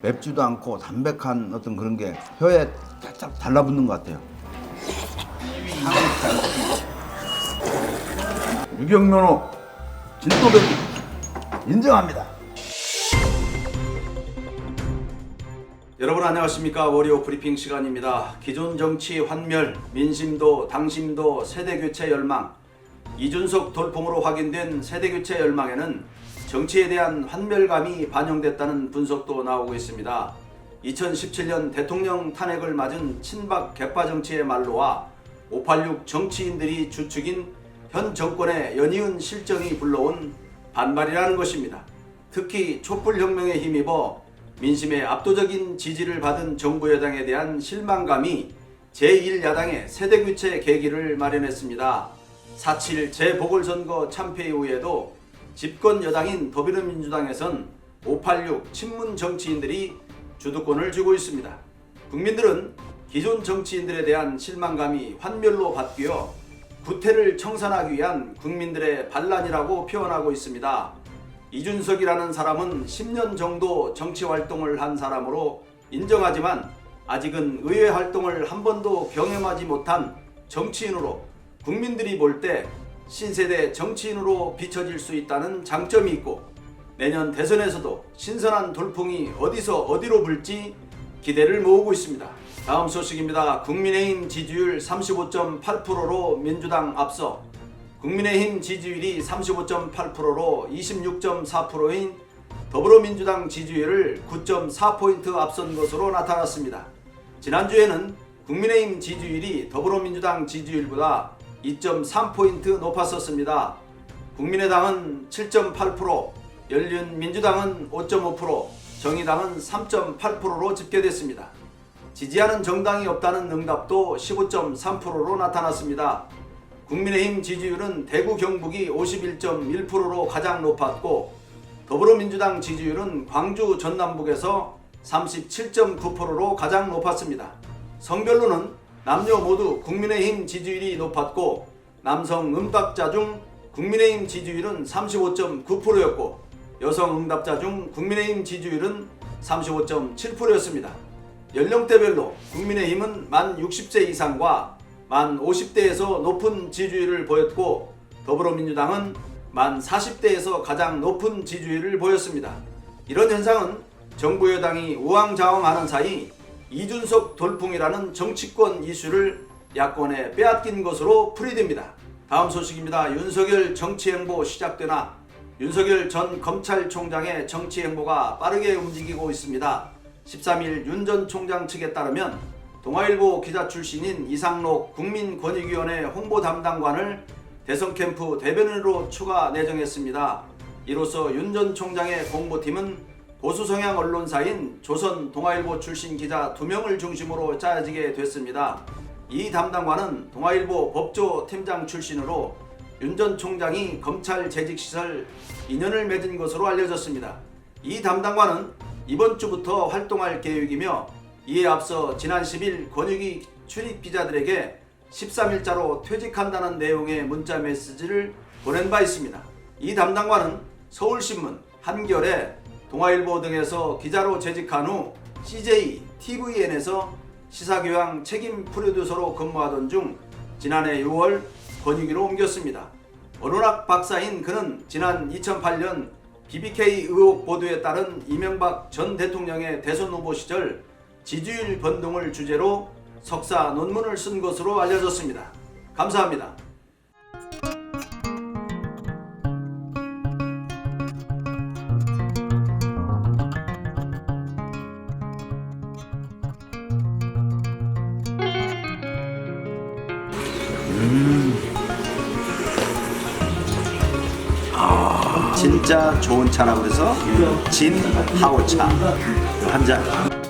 맵지도 않고 담백한 어떤 그런 게 혀에 살짝 달라붙는 것 같아요. 유경면허 진또배기 인정합니다. 여러분 안녕하십니까 월요 브리핑 시간입니다. 기존 정치 환멸, 민심도 당심도 세대 교체 열망, 이준석 돌풍으로 확인된 세대 교체 열망에는 정치에 대한 환멸감이 반영됐다는 분석도 나오고 있습니다. 2017년 대통령 탄핵을 맞은 친박 개파 정치의 말로와 586 정치인들이 주축인 현 정권의 연이은 실정이 불러온 반발이라는 것입니다. 특히 촛불혁명에 힘입어 민심의 압도적인 지지를 받은 정부 여당에 대한 실망감이 제1야당의 세대교체 계기를 마련했습니다. 4.7 재보궐선거 참패 이후에도 집권 여당인 더불어민주당에선 586 친문 정치인들이 주도권을 쥐고 있습니다. 국민들은 기존 정치인들에 대한 실망감이 환멸로 바뀌어 구태를 청산하기 위한 국민들의 반란이라고 표현하고 있습니다. 이준석이라는 사람은 10년 정도 정치 활동을 한 사람으로 인정하지만 아직은 의회 활동을 한 번도 경험하지 못한 정치인으로 국민들이 볼 때 신세대 정치인으로 비춰질 수 있다는 장점이 있고 내년 대선에서도 신선한 돌풍이 어디서 어디로 불지 기대를 모으고 있습니다. 다음 소식입니다. 국민의힘 지지율 35.8%로 민주당 앞서 국민의힘 지지율이 35.8%로 26.4%인 더불어민주당 지지율을 9.4포인트 앞선 것으로 나타났습니다. 지난주에는 국민의힘 지지율이 더불어민주당 지지율보다 2.3포인트 높았었습니다. 국민의당은 7.8%, 열린민주당은 5.5%, 정의당은 3.8%로 집계됐습니다. 지지하는 정당이 없다는 응답도 15.3%로 나타났습니다. 국민의힘 지지율은 대구 경북이 51.1%로 가장 높았고 더불어민주당 지지율은 광주 전남북에서 37.9%로 가장 높았습니다. 성별로는 남녀 모두 국민의힘 지지율이 높았고 남성 응답자 중 국민의힘 지지율은 35.9%였고 여성 응답자 중 국민의힘 지지율은 35.7%였습니다. 연령대별로 국민의힘은 만 60세 이상과 만 50대에서 높은 지지율을 보였고 더불어민주당은 만 40대에서 가장 높은 지지율을 보였습니다. 이런 현상은 정부 여당이 우왕좌왕하는 사이 이준석 돌풍이라는 정치권 이슈를 야권에 빼앗긴 것으로 풀이됩니다. 다음 소식입니다. 윤석열 정치 행보 시작되나 윤석열 전 검찰총장의 정치 행보가 빠르게 움직이고 있습니다. 13일 윤 전 총장 측에 따르면 동아일보 기자 출신인 이상록 국민권익위원회 홍보 담당관을 대선 캠프 대변인으로 추가 내정했습니다. 이로써 윤 전 총장의 공보팀은 보수 성향 언론사인 조선 동아일보 출신 기자 두 명을 중심으로 짜여지게 됐습니다. 이 담당관은 동아일보 법조 팀장 출신으로 윤 전 총장이 검찰 재직 시설 인연을 맺은 것으로 알려졌습니다. 이 담당관은 이번 주부터 활동할 계획이며 이에 앞서 지난 10일 권익위 출입 기자들에게 13일자로 퇴직한다는 내용의 문자 메시지를 보낸 바 있습니다. 이 담당관은 서울신문, 한겨레, 동아일보 등에서 기자로 재직한 후 CJ, TVN에서 시사교양 책임 프로듀서로 근무하던 중 지난해 6월 권익위로 옮겼습니다. 언어학 박사인 그는 지난 2008년 BBK 의혹 보도에 따른 이명박 전 대통령의 대선 후보 시절 지지율 변동을 주제로 석사 논문을 쓴 것으로 알려졌습니다. 감사합니다. 진짜 좋은 차라고 그래서 진하오차 한 잔.